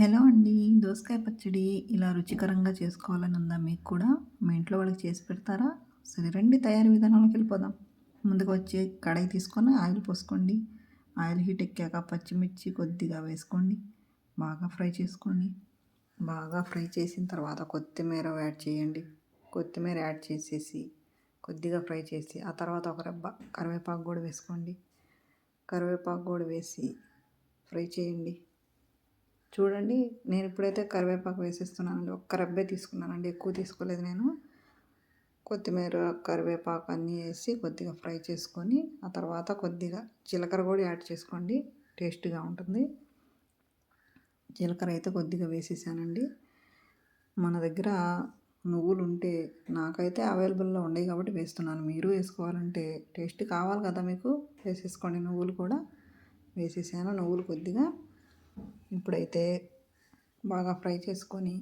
Hello అండి. దోసకాయ పచ్చడి ఇలా రుచికరంగా చేసుకోవాలని ఉందా మీకు కూడా? మీ ఇంట్లో వాళ్ళకి చేసి పెడతారా? సరే రండి తయారీ విధానంలోకి వెళ్ళిపోదాం. ముందుకు వచ్చి కడాయి తీసుకొని ఆయిల్ పోసుకోండి. ఆయిల్ హీట్ ఎక్కాక పచ్చిమిర్చి కొద్దిగా వేసుకోండి. బాగా ఫ్రై చేసుకోండి. బాగా ఫ్రై చేసిన తర్వాత కొత్తిమీర యాడ్ చేయండి. కొత్తిమీర యాడ్ చేసేసి కొద్దిగా ఫ్రై చేసి ఆ తర్వాత ఒక రబ్బ కరివేపాకు కూడా వేసుకోండి. కరివేపాకు కూడా వేసి ఫ్రై చేయండి. చూడండి నేను ఇప్పుడైతే కరివేపాకు వేసేస్తున్నానండి. ఒక్క రబ్బే తీసుకున్నానండి ఎక్కువ తీసుకోలేదు నేను. కొత్తిమీర కరివేపాకు అన్నీ వేసి కొద్దిగా ఫ్రై చేసుకొని ఆ తర్వాత కొద్దిగా జీలకర్ర కూడా యాడ్ చేసుకోండి టేస్ట్గా ఉంటుంది. జీలకర్ర అయితే కొద్దిగా వేసేసానండి. మన దగ్గర నువ్వులు ఉంటే నాకైతే అవైలబుల్లో ఉన్నాయి కాబట్టి వేస్తున్నాను. మీరు వేసుకోవాలంటే టేస్ట్ కావాలి కదా మీకు? వేసేసుకోండి నువ్వులు కూడా. వేసేసాను నువ్వులు కొద్దిగా ఇప్పుడైతే బాగా ఫ్రై చేసుకొని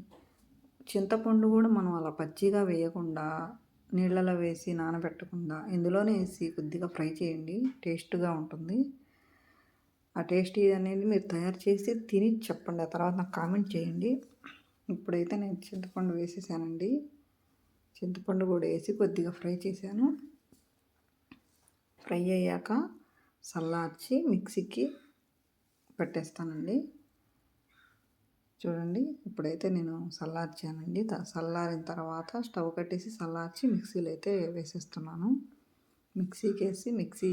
చింతపండు కూడా మనం అలా పచ్చిగా వేయకుండా నీళ్ళలో వేసి నానబెట్టకుండా ఇందులోనే వేసి కొద్దిగా ఫ్రై చేయండి. టేస్ట్గా ఉంటుంది. ఆ టేస్ట్ అనేది మీరు తయారు చేసి తిని చెప్పండి. ఆ తర్వాత నాకు కామెంట్ చేయండి. ఇప్పుడైతే నేను చింతపండు వేసేసానండి. చింతపండు కూడా వేసి కొద్దిగా ఫ్రై చేశాను. ఫ్రై అయ్యాక చల్లార్చి మిక్సీకి పెట్టేస్తానండి. చూడండి ఇప్పుడైతే నేను చల్లార్చానండి చల్లారిన తర్వాత స్టవ్ కట్టేసి చల్లార్చి మిక్సీలో అయితే వేసేస్తున్నాను. మిక్సీకి వేసి మిక్సీ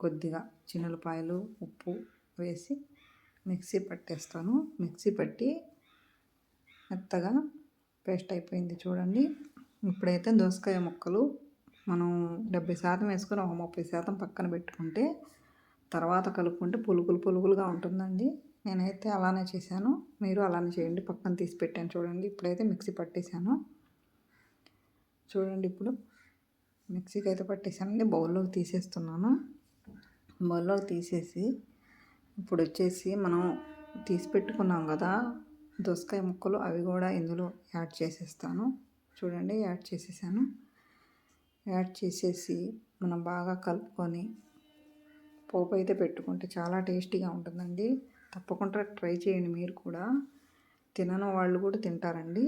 కొద్దిగా చిన్నలపాయలు ఉప్పు వేసి మిక్సీ పట్టేస్తాను. మిక్సీ పట్టి మెత్తగా పేస్ట్ అయిపోయింది చూడండి. ఇప్పుడైతే దోసకాయ ముక్కలు మనం డెబ్బై శాతం వేసుకొని ఒక ముప్పై శాతం పక్కన పెట్టుకుంటే తర్వాత కలుపుకుంటే పులుగులు పులుగులుగా ఉంటుందండి. నేనైతే అలానే చేశాను. మీరు అలానే చేయండి. పక్కన తీసి పెట్టాను చూడండి. ఇప్పుడైతే మిక్సీ పట్టేశాను. చూడండి ఇప్పుడు మిక్సీకి అయితే పట్టేశానండి బౌల్లోకి తీసేస్తున్నాను. బౌల్లోకి తీసేసి ఇప్పుడు వచ్చేసి మనం తీసి పెట్టుకున్నాం కదా దోసకాయ ముక్కలు అవి కూడా ఇందులో యాడ్ చేసేస్తాను. చూడండి యాడ్ చేసేసాను. యాడ్ చేసేసి మనం బాగా కలుపుకొని పోపు అయితే పెట్టుకుంటే చాలా టేస్టీగా ఉంటుందండి. తప్పకుండా ట్రై చేయండి మీరు కూడా. తినని వాళ్ళు కూడా తింటారండి.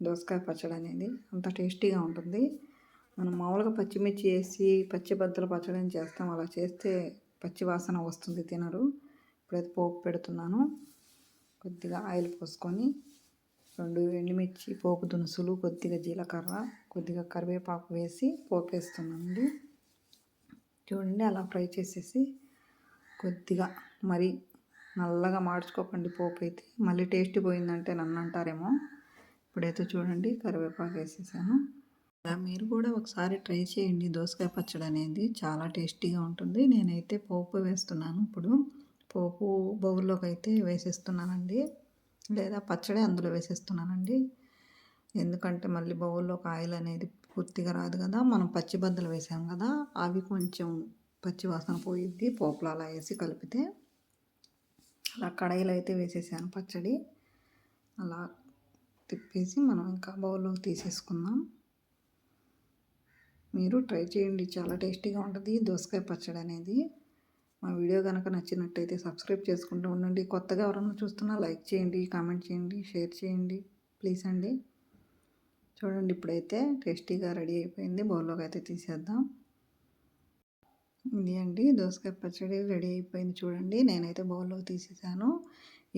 దోసకాయ పచ్చడి అనేది అంత టేస్టీగా ఉంటుంది. మనం మామూలుగా పచ్చిమిర్చి వేసి పచ్చి బద్దలు పచ్చడి అని చేస్తాం. అలా చేస్తే పచ్చి వాసన వస్తుంది తినరు. ఇప్పుడైతే పోపు పెడుతున్నాను. కొద్దిగా ఆయిల్ పోసుకొని రెండు ఎండుమిర్చి పోపు దునుసులు కొద్దిగా జీలకర్ర కొద్దిగా కరివేపాకు వేసి పోపు వేస్తున్నానండి. చూడండి అలా ఫ్రై చేసేసి కొద్దిగా మరి నల్లగా మార్చుకోకండి పోపు అయితే. మళ్ళీ టేస్ట్ పోయిందంటే నన్ను అంటారేమో. ఇప్పుడైతే చూడండి కరివేపాకు వేసేసాను. మీరు కూడా ఒకసారి ట్రై చేయండి. దోసకాయ పచ్చడి అనేది చాలా టేస్టీగా ఉంటుంది. నేనైతే పోపు వేస్తున్నాను ఇప్పుడు. పోపు బౌల్లోకి అయితే వేసేస్తున్నానండి. లేదా పచ్చడి అందులో వేసేస్తున్నానండి. ఎందుకంటే మళ్ళీ బౌల్లోకి ఆయిల్ అనేది పూర్తిగా రాదు కదా. మనం పచ్చి బద్దలు వేసాం కదా. అవి కొంచెం పచ్చి వాసన పోయిద్ది. పోపులు అలా వేసి కలిపితే అలా కడాయిలో అయితే వేసేసాను పచ్చడి. అలా తిప్పేసి మనం ఇంకా బౌల్లో తీసేసుకుందాం. మీరు ట్రై చేయండి. చాలా టేస్టీగా ఉంటుంది దోసకాయ పచ్చడి అనేది. మా వీడియో కనుక నచ్చినట్టయితే సబ్స్క్రైబ్ చేసుకుంటూ ఉండండి. కొత్తగా ఎవరైనా చూస్తున్నా లైక్ చేయండి కామెంట్ చేయండి షేర్ చేయండి. ప్లీజ్ అండి. చూడండి ఇప్పుడైతే టేస్టీగా రెడీ అయిపోయింది. బౌల్లోకి అయితే తీసేద్దాం. ఇది అండి దోసకాయ పచ్చడి రెడీ అయిపోయింది చూడండి. నేనైతే బౌల్లోకి తీసేసాను.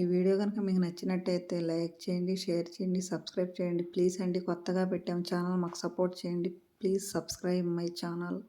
ఈ వీడియో కనుక మీకు నచ్చినట్టయితే లైక్ చేయండి షేర్ చేయండి సబ్స్క్రైబ్ చేయండి. ప్లీజ్ అండి కొత్తగా పెట్టాము ఛానల్ మాకు సపోర్ట్ చేయండి. Please subscribe my channel.